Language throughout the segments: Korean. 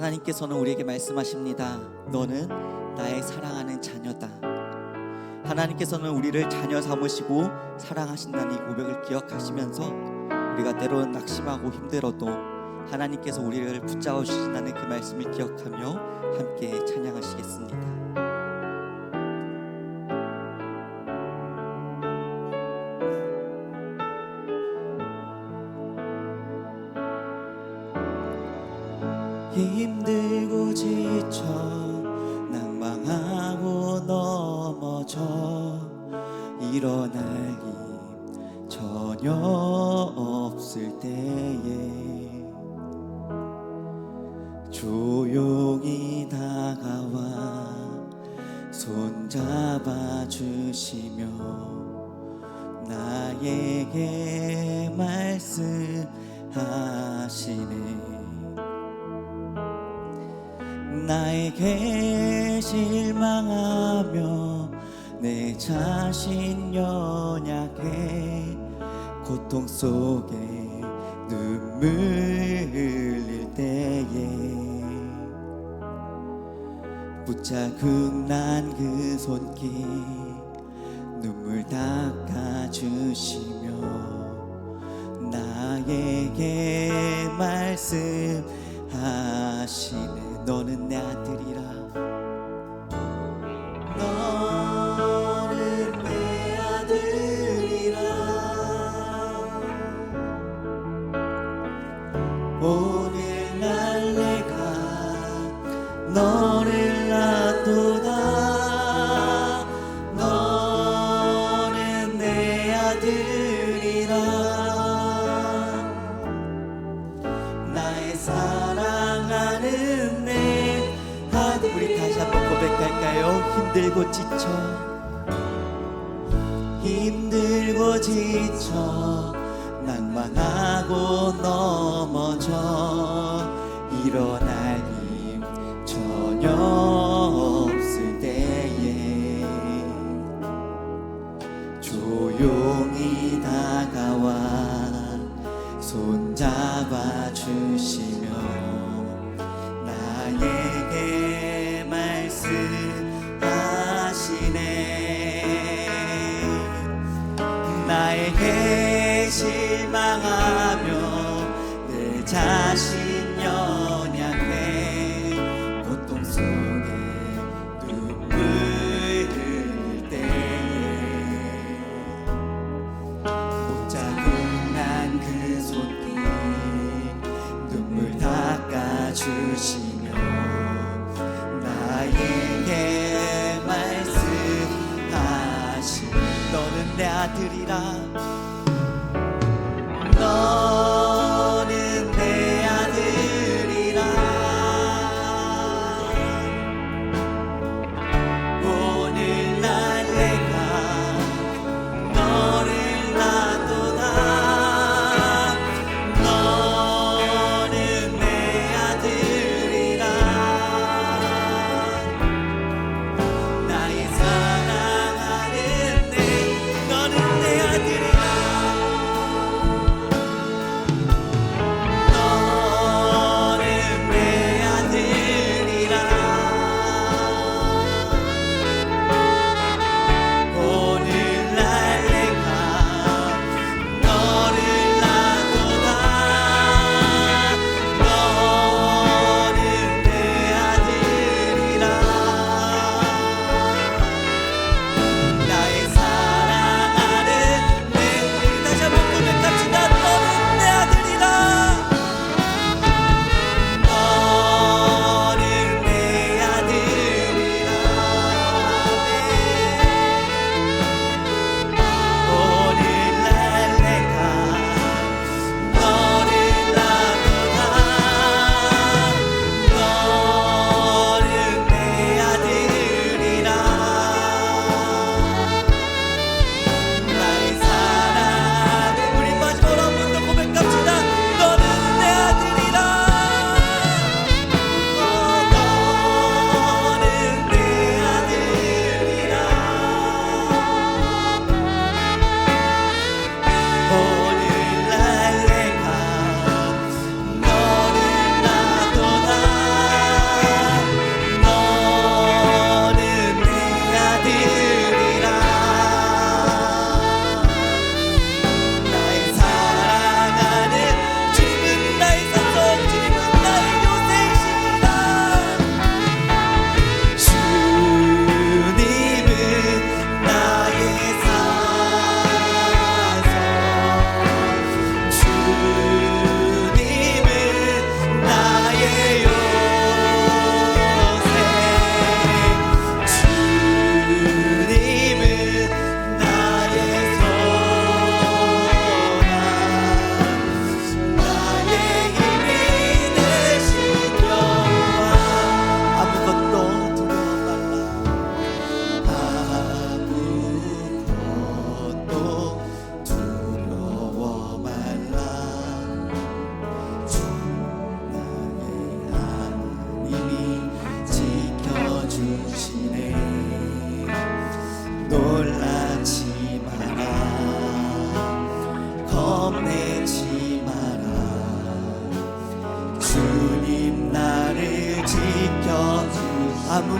하나님께서는 우리에게 말씀하십니다. 너는 나의 사랑하는 자녀다. 하나님께서는 우리를 자녀 삼으시고 사랑하신다는 이 고백을 기억하시면서 우리가 때로는 낙심하고 힘들어도 하나님께서 우리를 붙잡아 주신다는 그 말씀을 기억하며 함께 찬양하시겠습니다. 일어날 힘 전혀 없을 때에 조용히 다가와 손잡아 주시며 나에게 말씀하시네. 나에게 실망하며 내 자신 연약해 고통 속에 눈물 흘릴 때에. 붙잡은 난 그 손길 눈물 닦아주시며 나에게 말씀하시네. 너는 내 아들이라 너는 내 아들이라. 나의 사랑하는 내 아들. 우리 다시 한번 고백할까요? 힘들고 지쳐. 힘들고 지쳐. 낭만하고 넘어 잡아 주시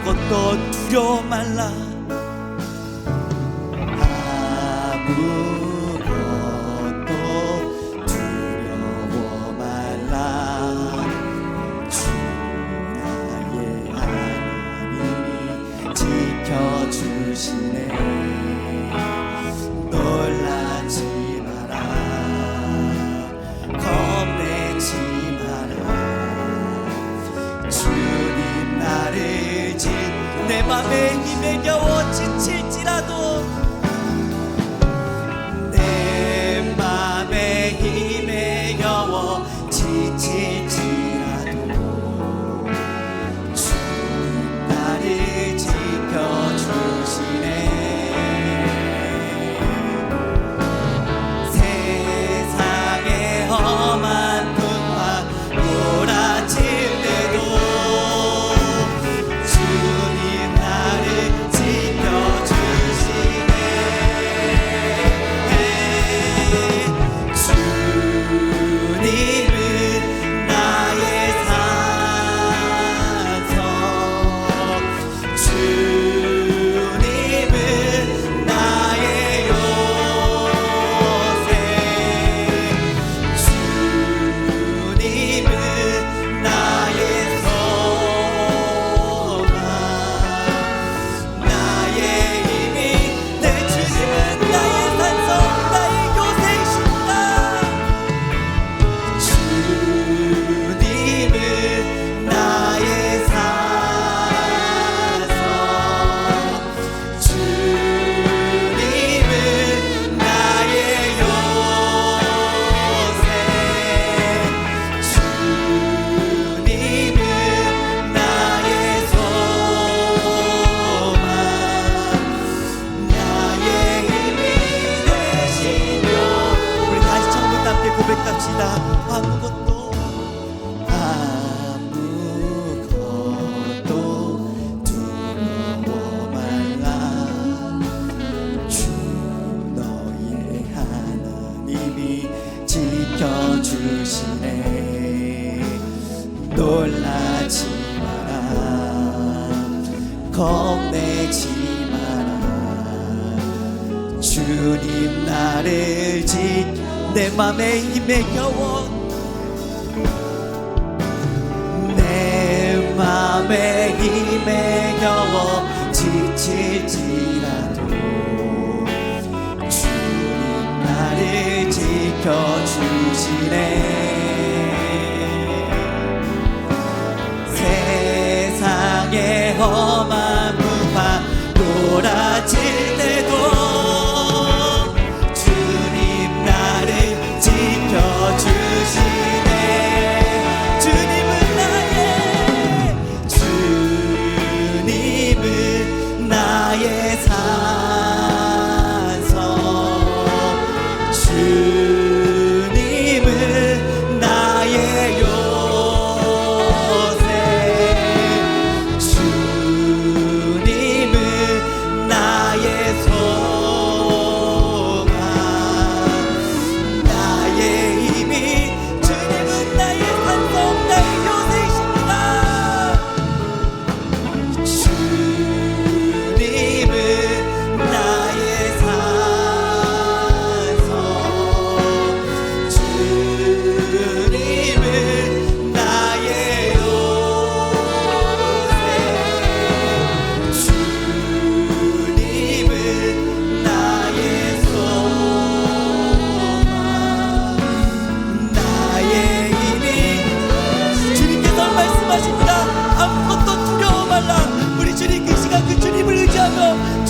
아무것도 두려워 말라. 밤에 힘에 겨워 지칠지라도 맘에 임해 겨워. 내 맘에 임해 겨워 지칠지라도 주님 나를 지켜주시네.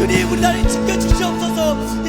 주님 우리 나를 지켜주시옵소서.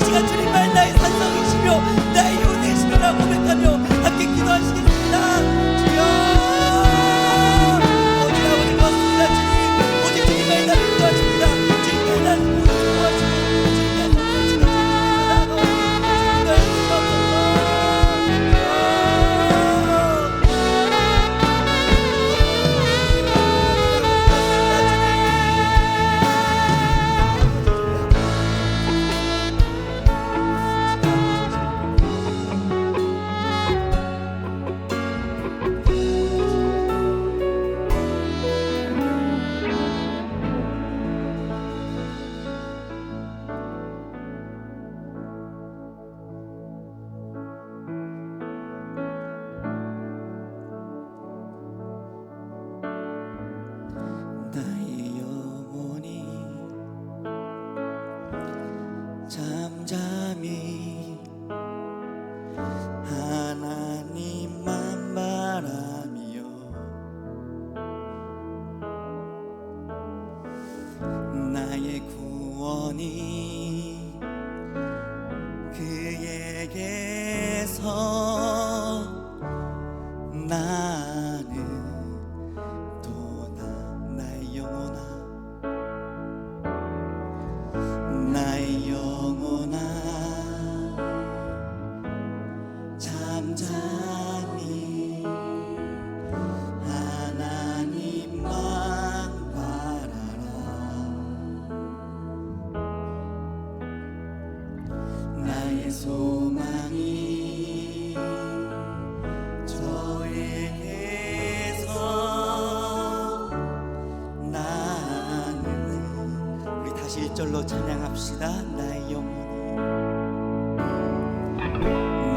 절로 찬양합시다. 나의 영혼이.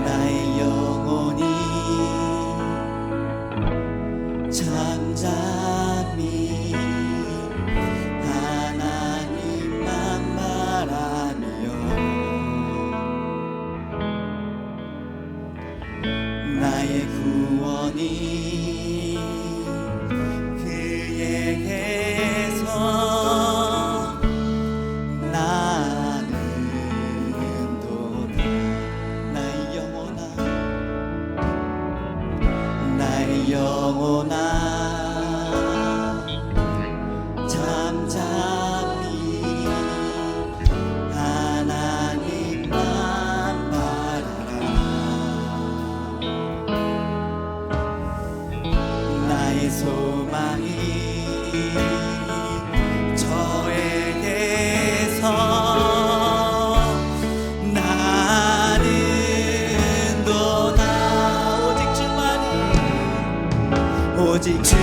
나의 영혼이 잠잠히 하나님만 바라며 나의 구원이 나의 소망이 저에게서 나는 도나 오직 주만이 오직 주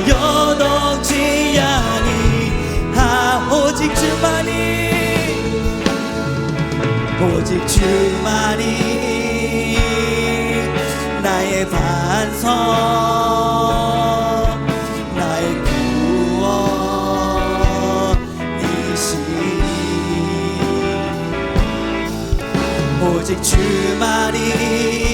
여동치 아니 아 오직 주만이 오직 주만이 나의 반석 나의 구원이시니. 오직 주만이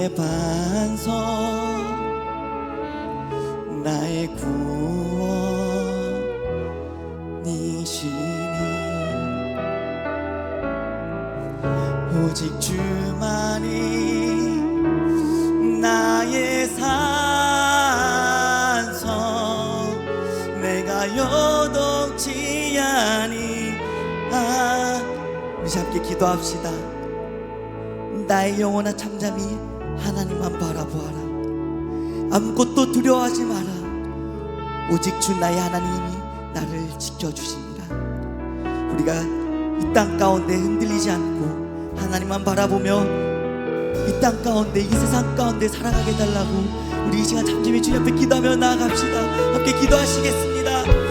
나의 반석 나의 구원이시니. 오직 주만이 나의 산성 내가 요동치 아니. 아 우리 함께 기도합시다. 나의 영원한 잠잠이 하나님만 바라보아라. 아무것도 두려워하지 마라. 오직 주 나의 하나님이 나를 지켜주십니다. 우리가 이 땅 가운데 흔들리지 않고 하나님만 바라보며 이 땅 가운데 이 세상 가운데 살아가게 달라고 우리 이 시간 잠잠히 주님 앞에 기도하며 나아갑시다. 함께 기도하시겠습니다